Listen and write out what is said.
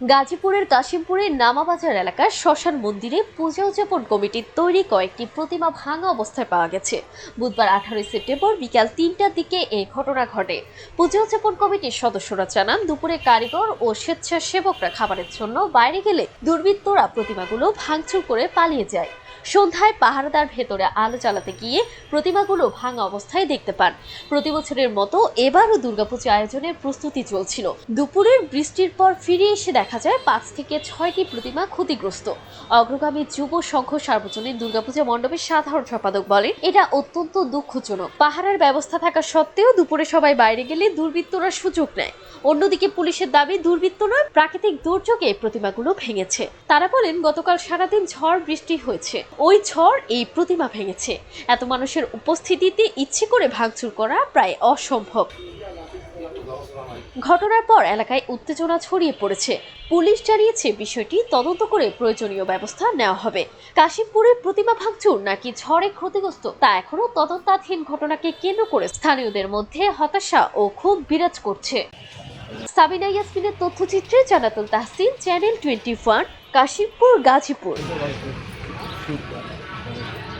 গাজীপুরের কাশিমপুরের নামাবাজার এলাকার শ্মশান মন্দিরে পূজা উদযাপন কমিটির তৈরি কয়েকটি প্রতিমা ভাঙা অবস্থায় পাওয়া গেছে। বুধবার আঠারোই সেপ্টেম্বর বিকাল তিনটার দিকে এই ঘটনা ঘটে। পূজা উদযাপন কমিটির সদস্যরা জানান, দুপুরে কারিগর ও স্বেচ্ছাসেবকরা খাবারের জন্য বাইরে গেলে দুর্বৃত্তরা প্রতিমাগুলো ভাঙচুর করে পালিয়ে যায়। সন্ধ্যায় পাহারাদার ভেতরে আলো জ্বালাতে গিয়ে প্রতিমাগুলো ভাঙা অবস্থায় দেখতে পান। প্রতি বছরের মতো এবারও দুর্গাপূজা আয়োজনের প্রস্তুতি চলছিল। দুপুরের বৃষ্টির পর ফিরে এসে দেখা যায় পাঁচ থেকে ছয়টি প্রতিমা ক্ষতিগ্রস্ত। অগ্রগামী যুব সংঘ সার্বজনীন দুর্গাপূজা মণ্ডপের সাধারণ সম্পাদক বলেন, এটা অত্যন্ত দুঃখজনক। পাহাড়ের ব্যবস্থা থাকা সত্ত্বেও দুপুরে সবাই বাইরে গেলে দুর্বৃত্তরা সুযোগ নেয়। অন্যদিকে পুলিশের দাবি, দুর্বৃত্তরা প্রাকৃতিক দুর্যোগে প্রতিমাগুলো ভেঙেছে। তারা বলেন, গতকাল সারাদিন ঝড় বৃষ্টি হয়েছে। ওই ঝড় এই প্রতিমা ভেঙেছে। এত মানুষের উপস্থিতিতে ইচ্ছে করে ভাঙচুর করা প্রায় অসম্ভব। ঘটনার পর এলাকায় উত্তেজনা ছড়িয়ে পড়েছে। পুলিশ জানিয়েছে বিষয়টি তদন্ত করে প্রয়োজনীয় ব্যবস্থা নেওয়া হবে। কাশিমপুরের প্রতিমা ভাঙচুর নাকি ঝড়ে ক্ষতিগ্রস্ত তা এখনও তদন্তাধীন ঘটনাকে কেন্দ্র করে স্থানীয়দের মধ্যে হতাশা ও ক্ষোভ বিরাজ করছে। সাবিনা ইয়াসমিনের তথ্যচিত্রে Jannatul Tahsin, channel twenty Kashimpur, Gazipur. YouTube.